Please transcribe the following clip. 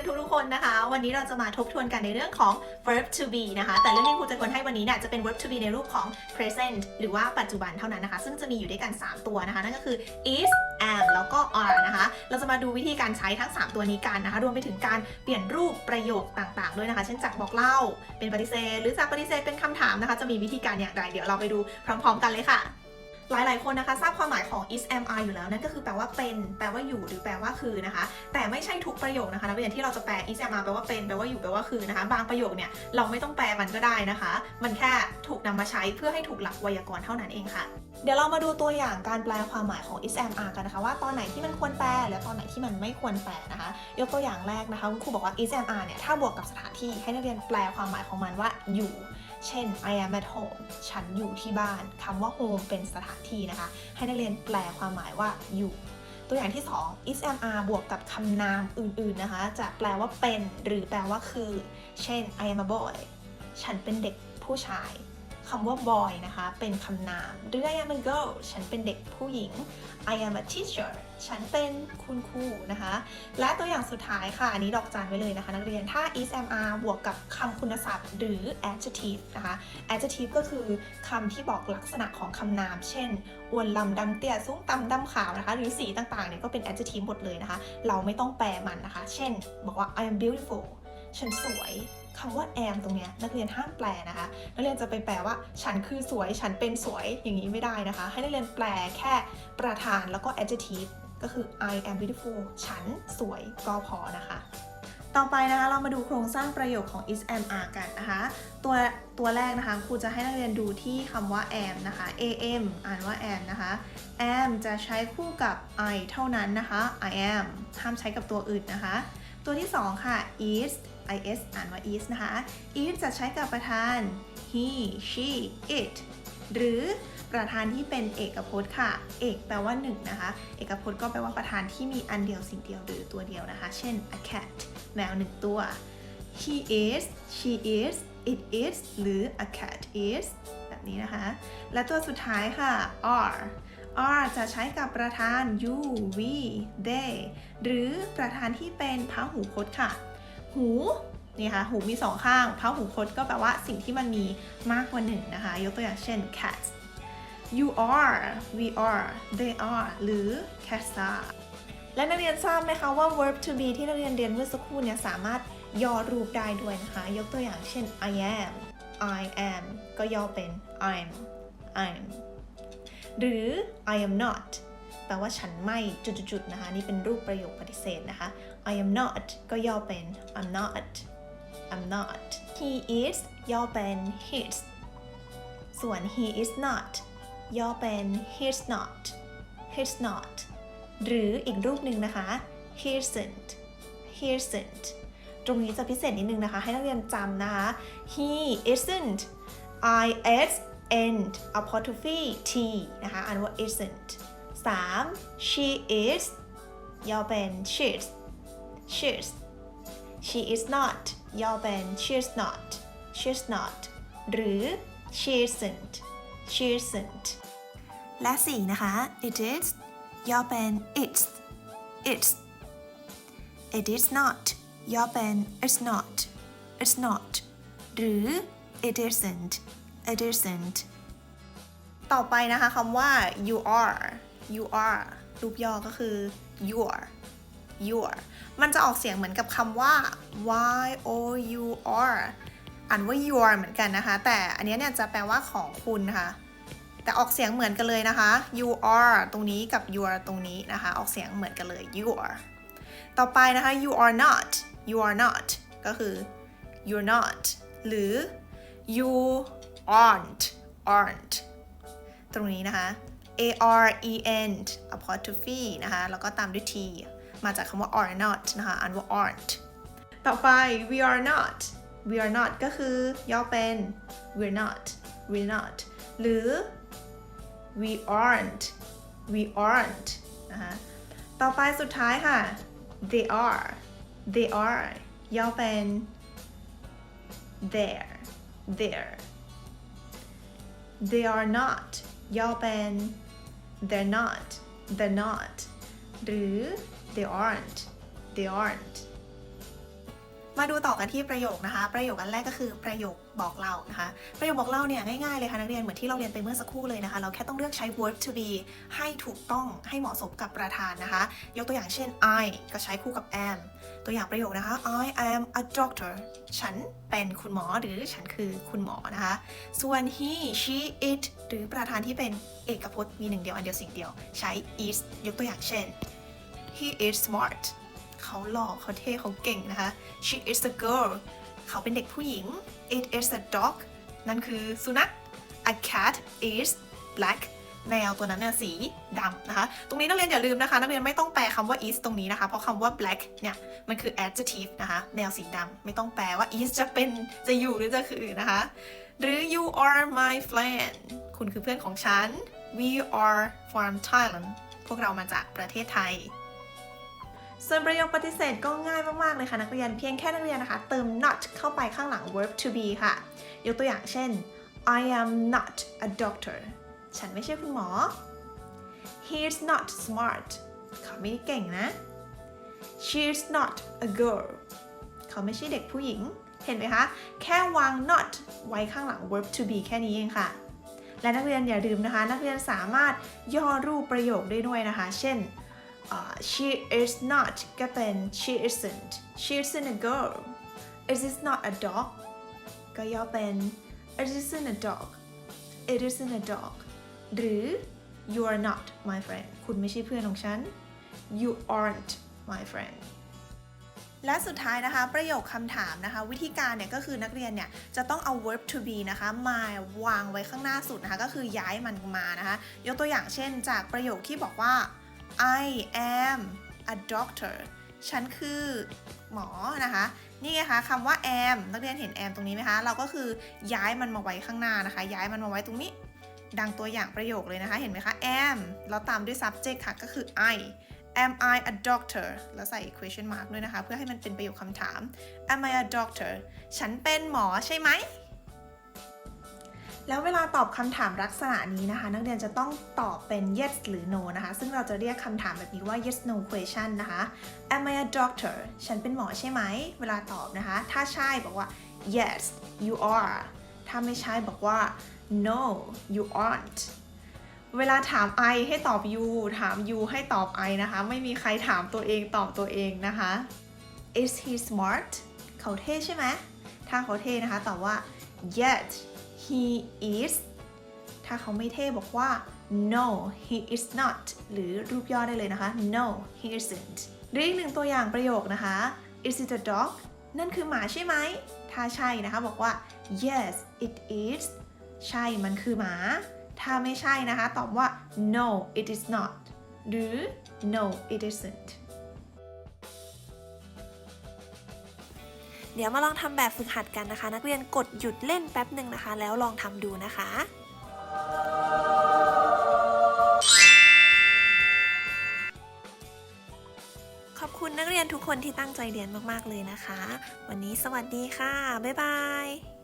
ยนทุกๆคนนะคะ วันนี้เราจะมาทบทวนกันในเรื่องของ verb to be นะคะ แต่เรื่องที่ครูจะทวนให้วันนี้เนี่ยจะเป็น verb to be ในรูปของ present หรือว่าปัจจุบันเท่านั้นนะคะ ซึ่งจะมีอยู่ด้วยกัน 3 ตัวนะคะ นั่นก็คือ is am แล้วก็ are นะคะ เราจะมาดูวิธีการใช้ทั้ง 3 ตัวนี้กันนะคะ รวมไปถึงการเปลี่ยนรูปประโยคต่างๆ ด้วยนะคะ เช่นจากบอกเล่าเป็นปฏิเสธ หรือจากปฏิเสธเป็นคำถามนะคะ จะมีวิธีการอย่างไร เดี๋ยวเราไปดูพร้อม ๆ กันเลยค่ะ หลายๆ คนนะคะ ทราบความหมายของ is am are อยู่แล้วนั่นก็คือแปลว่าเป็น แปลว่าอยู่หรือแปลว่าคือนะคะ แต่ไม่ใช่ทุกประโยคนะคะนักเรียนที่เราจะแปล is am are แปลว่าเป็นแปลว่าอยู่แปลว่าคือนะคะ บางประโยคเนี่ยเราไม่ต้องแปลมันก็ได้นะคะ มันแค่ถูกนำมาใช้เพื่อให้ถูกหลักไวยากรณ์เท่านั้นเองค่ะ เดี๋ยวเรามาดูตัวอย่างการแปลความหมายของ is am are กันนะคะ ว่าตอนไหนที่มันควรแปลและตอนไหนที่มันไม่ควรแปลนะคะ ยกตัวอย่างแรกนะคะคุณครูบอกว่า is am are เนี่ยถ้าบวกกับสถานที่ให้นักเรียนแปลความหมายของมันว่าอยู่ เช่น I am at home ฉันอยู่ที่บ้านคำว่า home เป็นสถานที่นะคะ ให้นักเรียนแปลความหมายว่าอยู่ ตัวอย่างที่ 2 is am are บวกกับคำนามอื่นๆนะคะ จะแปลว่าเป็นหรือแปลว่าคือ เช่น I am a boy ฉันเป็นเด็กผู้ชาย คำว่า boy นะคะ เป็นคำนาม หรือ I am a girl ฉันเป็นเด็กผู้หญิง I am a teacher ฉันเป็นคุณครูนะคะ และตัวอย่างสุดท้ายค่ะ อันนี้ดอกจันไว้เลยนะคะ นักเรียน ถ้า is am are บวกกับคำคุณศัพท์ หรือ adjective นะคะ adjective ก็คือคำที่บอกลักษณะของคำนาม เช่นอ้วนลำดำเตี้ยสูงต่ำดำขาวนะคะ หรือสีต่างๆ เนี่ยก็เป็น adjective หมดเลยนะคะ เราไม่ต้องแปลมันนะคะ เช่น บอกว่า I am beautiful ฉันสวย คำว่า am ตรงนี้นักเรียนห้ามแปลนะคะ นักเรียนจะไปแปลว่า ฉันคือสวย ฉันเป็นสวยอย่างนี้ไม่ได้นะคะ ให้นักเรียนแปลแค่ประธานแล้วก็ adjective ก็คือ I am beautiful ฉันสวยก็พอนะคะ ต่อไปนะคะเรามาดูโครงสร้างประโยคของ is am are กันนะคะ ตัวตัวแรกนะคะครูจะให้นักเรียนดูที่คำว่า am นะคะ am อ่านว่า am นะคะ am จะใช้คู่กับ I เท่านั้นนะคะ I am ห้ามใช้กับตัวอื่นนะคะ ตัวที่ 2 ค่ะ is is อ่านว่า is นะคะ is จะใช้กับประธาน he she it หรือประธานที่เป็นเอกพจน์ค่ะ เอกแปลว่า1นะคะ เอกพจน์ก็แปลว่าประธานที่มีอันเดียวสิ่งเดียวหรือตัวเดียวนะคะ เช่น a cat แมวหนึ่งตัว he is she is it is หรือ a cat is แบบนี้นะคะ และตัวสุดท้ายค่ะ are are จะใช้กับประธาน you we they หรือประธานที่เป็นพหูพจน์ค่ะ หูนี่ค่ะหูมีสองข้างพหูพจน์ก็แปลว่าสิ่งที่มันมีมากกว่าหนึ่งนะคะ ยกตัวอย่างเช่น cats you are we are they are หรือ cats are และนักเรียนทราบไหมคะว่า verb to be ที่นักเรียนเรียนเมื่อสักครู่เนี่ยสามารถย่อรูปได้ด้วยนะคะ ยกตัวอย่างเช่น I am I am ก็ย่อเป็น I'm I'm หรือ I am not แปลว่าฉันไม่จุดๆนะคะ นี่เป็นรูปประโยคปฏิเสธนะคะ I am not ก็ย่อเป็น I'm not I'm not he is ย่อเป็น his ส่วน he is not ย่อเป็น he's not he's not หรืออีกรูปหนึ่งนะคะ he isn't he isn't ตรงนี้จะพิเศษนิดนึงนะคะ ให้นักเรียนจำนะคะ he isn't I s n apostrophe t นะคะ อ่านว่า isn't 3 she is ย่อเป็น she's she's she is not ย่อเป็น she's not she's not หรือ she isn't she isn't และ 4 นะคะ it is ย่อเป็น it's it's it is not ย่อเป็น it's not it's not หรือ it isn't it isn't ต่อไปนะคะคำว่า you are you are รูปย่อก็คือ your your มันจะออกเสียงเหมือนกับคำว่า y o u r อ่านว่า your เหมือนกันนะคะ แต่อันนี้เนี่ยจะแปลว่าของคุณนะคะ แต่ออกเสียงเหมือนกันเลยนะคะ you are ตรงนี้กับ your ตรงนี้นะคะ ออกเสียงเหมือนกันเลย you are ต่อไปนะคะ you are not you are not ก็คือ you're not หรือ you aren't aren't ตรงนี้นะคะ a r e n T apostrophe นะคะ แล้วก็ตามด้วย t มาจากคำว่า are not นะคะ อ่านว่า aren't ต่อไป we are not we are not ก็คือย่อเป็น we're not we're not หรือ we aren't we aren't นะคะต่อไปสุดท้ายค่ะ they are they are ย่อเป็น there there they are not ย่อเป็น they're not they're not หรือ they aren't they aren't มาดูต่อกันที่ประโยคนะคะ ประโยคอันแรกก็คือประโยคบอกเล่านะคะ ประโยคบอกเล่าเนี่ยง่ายๆเลยค่ะนักเรียนเหมือนที่เราเรียนไปเมื่อสักครู่เลยนะคะ เราแค่ต้องเลือกใช้ verb to be ให้ถูกต้องให้เหมาะสมกับประธานนะคะ ยกตัวอย่างเช่น I ก็ใช้คู่กับ am ตัวอย่างประโยคนะคะ I am a doctor ฉันเป็นคุณหมอหรือฉันคือคุณหมอนะคะ ส่วน he she it หรือประธานที่เป็นเอกพจน์มีหนึ่งเดียวอันเดียวสิ่งเดียว ใช้ is ยกตัวอย่างเช่น he is smart เขาหล่อเขาเท่เขาเก่งนะคะ she is a girl เขาเป็นเด็กผู้หญิง it is a dog นั่นคือสุนัข a cat is black แมวตัวนั้นเนี่ยสีดำนะคะ ตรงนี้นักเรียนอย่าลืมนะคะ นักเรียนไม่ต้องแปลคำว่า is ตรงนี้นะคะ เพราะคำว่า black เนี่ย มันคือ adjective นะคะ แมวสีดำไม่ต้องแปลว่า is จะเป็นจะอยู่หรือจะคือนะคะ หรือ you are my friend คุณคือเพื่อนของฉัน we are from Thailand พวกเรามาจากประเทศไทย ส่วนประโยคปฏิเสธก็ง่ายมาก ๆ เลยค่ะ นักเรียนเพียงแค่นักเรียนนะคะ เติม not เข้าไปข้างหลัง verb to be ค่ะ ยกตัวอย่างเช่น I am not a doctor ฉันไม่ใช่คุณหมอ He is not smart เขาไม่ด้เก่งนะ She is not a girl เขาไม่ใช่เด็กผู้หญิง เห็นไหมคะ แค่วาง not ไว้ข้างหลัง verb to be แค่นี้เองค่ะ และนักเรียนอย่าลืมนะคะ นักเรียนสามารถย่อรูปประโยคได้ด้วยนะคะ เช่น she is not ก็เป็น she isn't she isn't a girl it is not a dog ก็ย่อเป็น it isn't a dog it isn't a dog หรือ you are not my friend คุณไม่ใช่เพื่อนของฉัน you aren't my friend และสุดท้ายนะคะประโยคคำถามนะคะ วิธีการเนี่ยก็คือนักเรียนเนี่ยจะต้องเอา verb to be นะคะมาวางไว้ข้างหน้าสุดนะคะก็คือย้ายมันมานะคะ ยกตัวอย่างเช่น จากประโยคที่บอกว่า I am a doctor ฉันคือหมอนะคะ นี่ไงคะคำว่า am นักเรียนเห็น am ตรงนี้ไหมคะ เราก็คือย้ายมันมาไว้ข้างหน้านะคะ ย้ายมันมาไว้ตรงนี้ ดังตัวอย่างประโยคเลยนะคะ เห็นไหมคะ am แล้วตามด้วย subject ค่ะ ก็คือ I am I a doctor แล้วใส่ question mark ด้วยนะคะ เพื่อให้มันเป็นประโยคคำถาม am I a doctor ฉันเป็นหมอใช่ไหม แล้วเวลาตอบคำถามลักษณะนี้นะคะ นักเรียนจะต้องตอบเป็น yes หรือ no นะคะ ซึ่งเราจะเรียกคำถามแบบนี้ว่า yes no question นะคะ am I a doctor ฉันเป็นหมอใช่ไหม เวลาตอบนะคะ ถ้าใช่บอกว่า yes you are ถ้าไม่ใช่บอกว่า no you aren't เวลาถาม I ให้ตอบ you ถาม you ให้ตอบ I นะคะ ไม่มีใครถามตัวเองตอบตัวเองนะคะ is he smart เขาเท่ใช่ไหม ถ้าเขาเท่นะคะ ตอบว่า yet he is ถ้าเขาไม่เท่บอกว่า no he is not หรือรูปย่อได้เลยนะคะ no he isn't หรืออีกหนึ่งตัวอย่างประโยคนะคะ is it a dog นั่นคือหมาใช่ไหม ถ้าใช่นะคะบอกว่า yes it is ใช่มันคือหมา ถ้าไม่ใช่นะคะ ตอบว่า no it is not หรือ no it isn't เดี๋ยวมาลองทำแบบฝึกหัดกันนะคะ นักเรียนกดหยุดเล่นแป๊บหนึ่งนะคะ แล้วลองทำดูนะคะขอบคุณนักเรียนทุกคนที่ตั้งใจเรียนมาก ๆ เลยนะคะ วันนี้สวัสดีค่ะ บ๊ายบาย